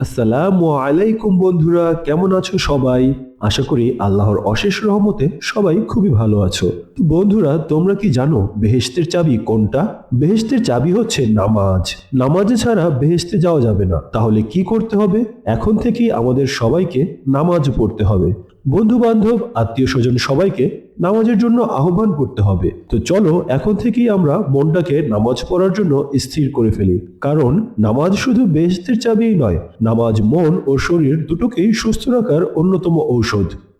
আসসালামু আলাইকুম বন্ধুরা কেমন আছো সবাই? আশা করি আল্লাহর অশেষ রহমতে সবাই খুবই ভালো আছো। বন্ধুরা, তোমরা কি জানো বেহেশতের চাবি কোনটা? বেহেশতের চাবি হচ্ছে নামাজ। নামাজে ছাড়া বেহেশতে যাওয়া যাবে না। তাহলে কি করতে হবে? এখন থেকেই আমাদের সবাইকে নামাজ পড়তে হবে। বন্ধু বান্ধব আত্মীয় স্বজন সবাইকে নামাজের জন্য আহ্বান করতে হবে। তো চলো, এখন থেকেই আমরা মনটাকে নামাজ পড়ার জন্য স্থির করে ফেলি। কারণ নামাজ শুধু বেহেশতের চাবিই নয়, নামাজ মন ও শরীর দুটোকেই সুস্থ রাখার অন্যতম ঔষধ।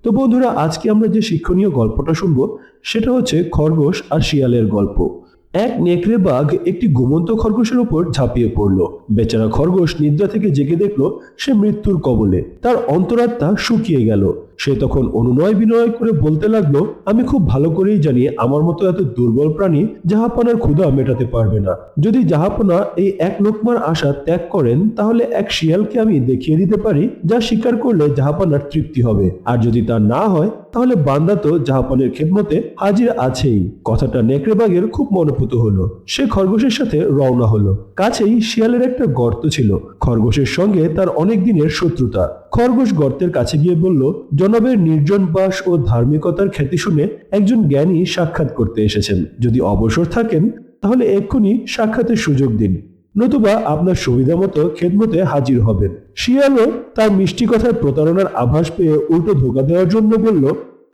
তো বন্ধুরা, আজকে আমরা যে শিক্ষণীয় গল্পটা শুনব, সেটা হচ্ছে খরগোশ আর শিয়ালের গল্প। এক নেকড়ে বাঘ একটি ঘুমন্ত খরগোশের উপর ঝাঁপিয়ে পড়ল। বেচারা খরগোশ নিদ্রা থেকে জেগে দেখল, সে মৃত্যুর কবলে। তার অন্তরাত্মা শুকিয়ে গেল। সে তখন অনুনয় বিনয় করে বলতে লাগল, আমি খুব ভালো করেই জানি আমার মতো এত দুর্বল প্রাণী জাহাপানার ক্ষুধা মেটাতে পারবে না। যদি জাহাপনা এই এক লোকমার আশা ত্যাগ করেন, তাহলে এক শিয়ালকে আমি দেখিয়ে দিতে পারি, যা স্বীকার করলে জাহাপানার তৃপ্তি হবে। আর যদি তা না হয়, তাহলে বান্দা তো জাহাপানের খেদমতে হাজির আছেই। কথাটা নেকড়ে বাঘের খুব মনোপুত হলো। সে খরগোশের সাথে রওনা হলো। কাছেই শিয়ালের একটা গর্ত ছিল। খরগোশের সঙ্গে তার অনেক দিনের শত্রুতা। খরগোশ গর্তের কাছে গিয়ে বলল, জনবের নির্জন বাস ও ধার্মিকতার খ্যাতি শুনে একজন জ্ঞানী সাক্ষাৎ করতে এসেছেন। যদি অবসর থাকেন, তাহলে এক্ষুনি সাক্ষাতের সুযোগ দিন। নতুবা আপনার সুবিধা মতো খেদমতে হাজির হবেন। শিয়ালও তার মিষ্টি কথার প্রতারণার আভাস পেয়ে উল্টো ধোকা দেওয়ার জন্য বলল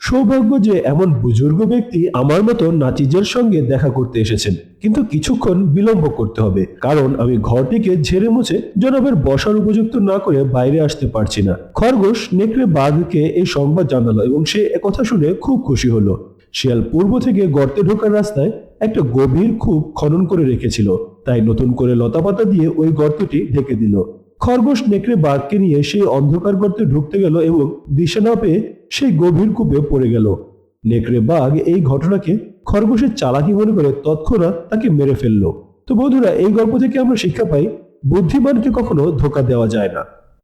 সৌভাগ্য যে এমন বুজুর্গ ব্যক্তি আমার মতো নাচিজের সঙ্গে দেখা করতে এসেছেন। কিন্তু কিছুক্ষণ বিলম্ব করতে হবে, কারণ আমি ঘরটিকে ঝেড়ে মুছে জনাবের বসার উপযুক্ত না করে বাইরে আসতে পারছি না। খরগোশ নেকড়ে বাঘকে এই সংবাদ জানালো এবং সে কথা শুনে খুব খুশি হলো। শিয়াল পূর্ব থেকে গর্তে ঢোকার রাস্তায় একটা গভীর খুব খনন করে রেখেছিল, তাই নতুন করে লতাপাতা দিয়ে ওই গর্তটি ঢেকে দিল। খরগোশ নেকড়ে বাঘকে নিয়ে সেই অন্ধকার গর্তে ঢুকতে গেল এবং দিশা না পেয়ে সেই গভীর কূপে পড়ে গেল। নেকড়ে বাঘ এই ঘটনাকে খরগোশের চালাকি মনে করে তৎক্ষণাৎ তাকে মেরে ফেলল। তো বন্ধুরা, এই গল্প থেকে আমরা শিক্ষা পাই, বুদ্ধিমানকে কখনো ধোকা দেওয়া যায় না।